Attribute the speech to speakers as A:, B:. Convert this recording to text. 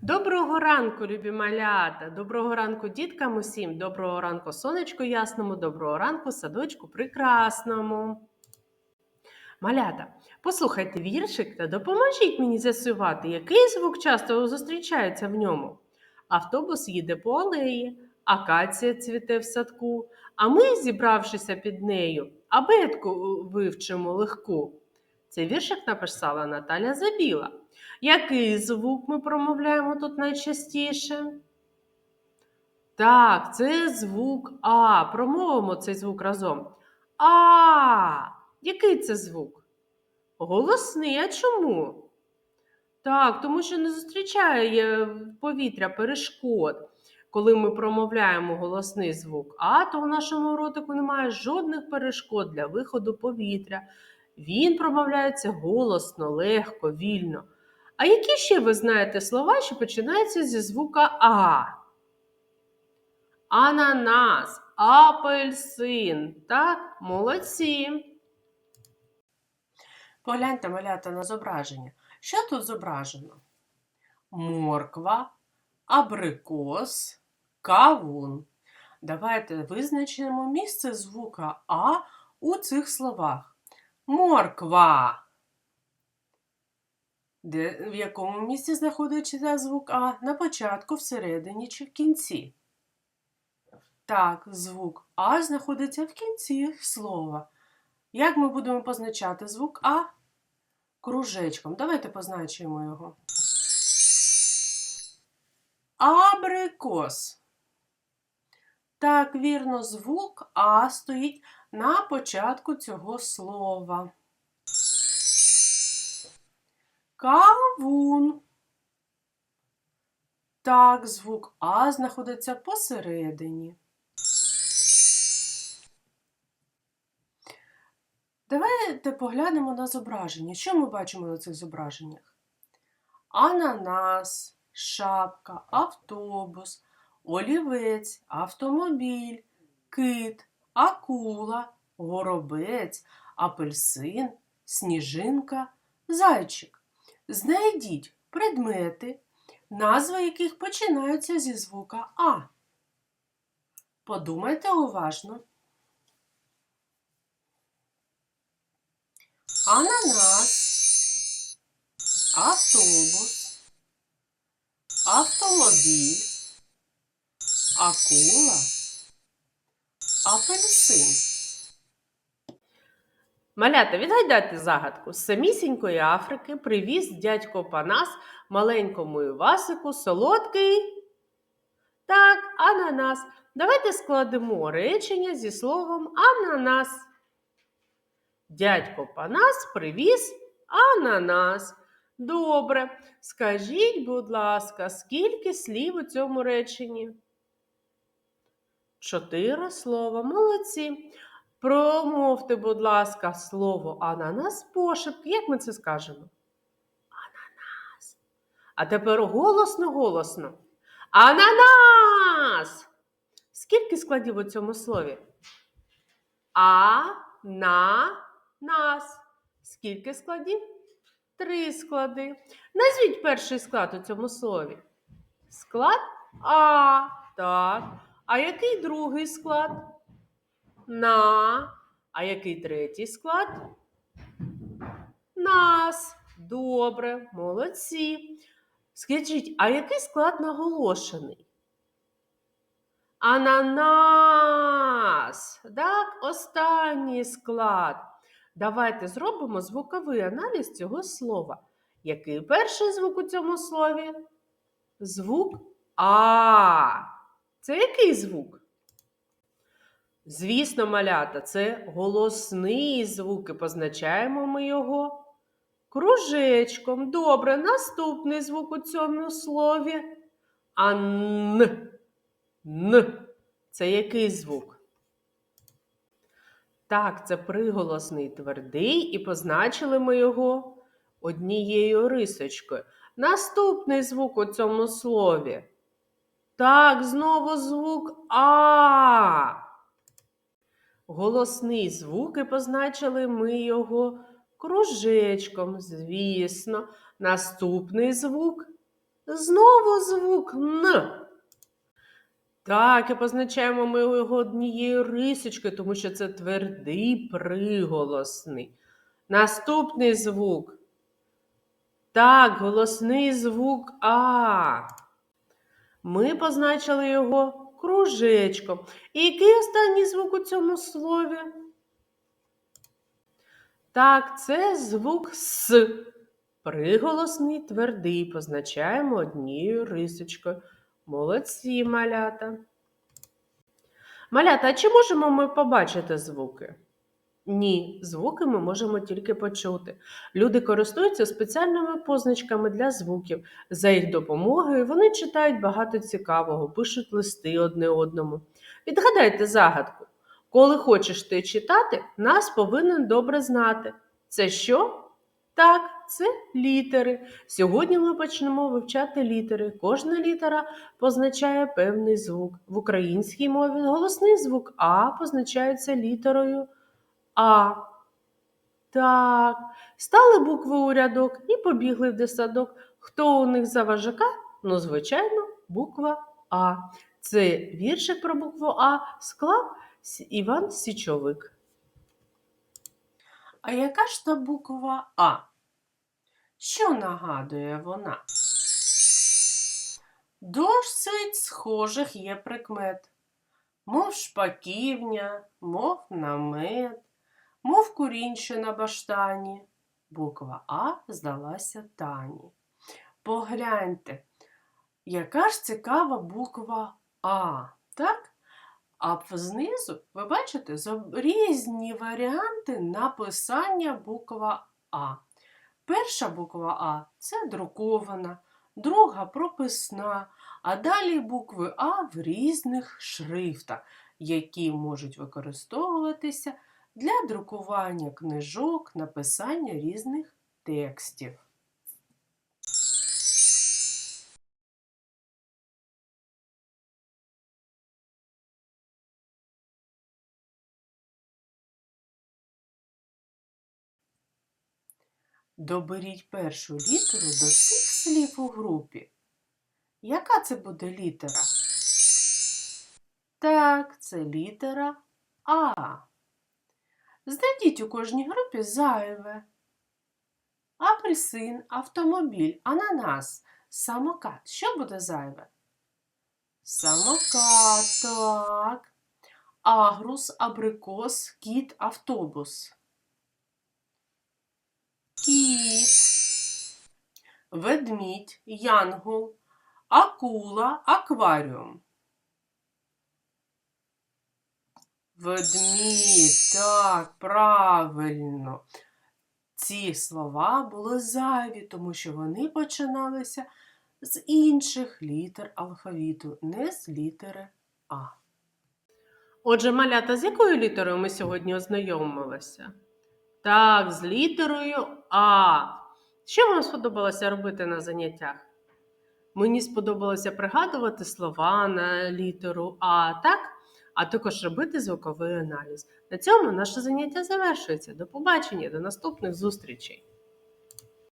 A: Доброго ранку, любі малята! Доброго ранку діткам усім! Доброго ранку сонечку ясному, доброго ранку садочку прекрасному. Малята, послухайте віршик та допоможіть мені з'ясувати, який звук часто зустрічається в ньому. Автобус їде по алеї, акація цвіте в садку, а ми, зібравшися під нею, абетку вивчимо легку. Цей віршик написала Наталя Забіла. Який звук ми промовляємо тут найчастіше? Так, це звук А. Промовимо цей звук разом. А. Який це звук? Голосний. А чому? Так, тому що не зустрічає повітря перешкод. Коли ми промовляємо голосний звук А, то в нашому ротику немає жодних перешкод для виходу повітря. Він промовляється голосно, легко, вільно. А які ще ви знаєте слова, що починаються зі звука А? Ананас, апельсин. Так, молодці. Погляньте, малята, на зображення. Що тут зображено? Морква, абрикос, кавун. Давайте визначимо місце звука А у цих словах. Морква. Де, в якому місці знаходиться звук А? На початку, всередині чи в кінці? Так, звук А знаходиться в кінці слова. Як ми будемо позначати звук А? Кружечком. Давайте позначимо його. Абрикос. Так, вірно, звук А стоїть на початку цього слова. Кавун. Так, звук А знаходиться посередині. Давайте поглянемо на зображення. Що ми бачимо на цих зображеннях? Ананас, шапка, автобус, олівець, автомобіль, кит, акула, горобець, апельсин, сніжинка, зайчик. Знайдіть предмети, назви яких починаються зі звука А. Подумайте уважно. Ананас, автобус, автомобіль, акула, апельсин. Малята, відгадайте загадку. З самісінької Африки привіз дядько Панас маленькому Івасику солодкий. Так, ананас. Давайте складемо речення зі словом ананас. Дядько Панас привіз ананас. Добре. Скажіть, будь ласка, скільки слів у цьому реченні? Чотири слова. Молодці. Промовте, будь ласка, слово ананас пошепки. Як ми це скажемо? Ананас. А тепер голосно, голосно. Ананас! Скільки складів у цьому слові? А, на, нас. Скільки складів? Три склади. Назвіть перший склад у цьому слові. Склад А. Так. А який другий склад? На. А який третій склад? Нас. Добре, молодці. Скажіть, а який склад наголошений? Ананас. Так, останній склад. Давайте зробимо звуковий аналіз цього слова. Який перший звук у цьому слові? Звук А. Це який звук? Звісно, малята, це голосний звук і позначаємо ми його кружечком. Добре, наступний звук у цьому слові. Ан. Н. Це який звук? Так, це приголосний твердий, і позначили ми його однією рисочкою. Наступний звук у цьому слові. Так, знову звук А. Голосний звук і позначили ми його кружечком, звісно. Наступний звук Знову звук Н. Так, і позначаємо ми його однією рисочкою, тому що це твердий приголосний. Наступний звук. Так, голосний звук А. Ми позначили його кружечком. І який останній звук у цьому слові? Так, це звук С. Приголосний твердий. Позначаємо однією рисочкою. Молодці, малята. Малята, а чи можемо ми побачити звуки? Ні, звуки ми можемо тільки почути. Люди користуються спеціальними позначками для звуків. За їх допомогою вони читають багато цікавого, пишуть листи одне одному. Відгадайте загадку. Коли хочеш ти читати, нас повинен добре знати. Це що? Так, це літери. Сьогодні ми почнемо вивчати літери. Кожна літера позначає певний звук. В українській мові голосний звук А позначається літерою А. Так, стали букви у рядок і побігли в десадок. Хто у них за вожака? Ну, звичайно, буква А. Це віршик про букву А склав Іван Січовик. А яка ж та буква А? Що нагадує вона? Досить схожих є прикмет, мов шпаківня, мов намет, мов курінь, на баштані. Буква А здалася Тані. Погляньте, яка ж цікава буква А, так? А знизу ви бачите різні варіанти написання буква А. Перша буква А це друкована, друга прописна, а далі букви А в різних шрифтах, які можуть використовуватися для друкування книжок, написання різних текстів. Доберіть першу літеру до всіх слів у групі. Яка це буде літера? Так, це літера А. Знайдіть у кожній групі зайве. Апельсин, автомобіль, ананас, самокат. Що буде зайве? Самокат, так. Агрус, абрикос, кіт, автобус. Кіт, ведмідь, янгол, акула, акваріум. Ведмідь, так, правильно. Ці слова були зайві, тому що вони починалися з інших літер алфавіту, не з літери А. Отже, малята, з якою літерою ми сьогодні ознайомилися? Так, з літерою А. Що вам сподобалося робити на заняттях? Мені сподобалося пригадувати слова на літеру А, так? А також робити звуковий аналіз. На цьому наше заняття завершується. До побачення, до наступних зустрічей!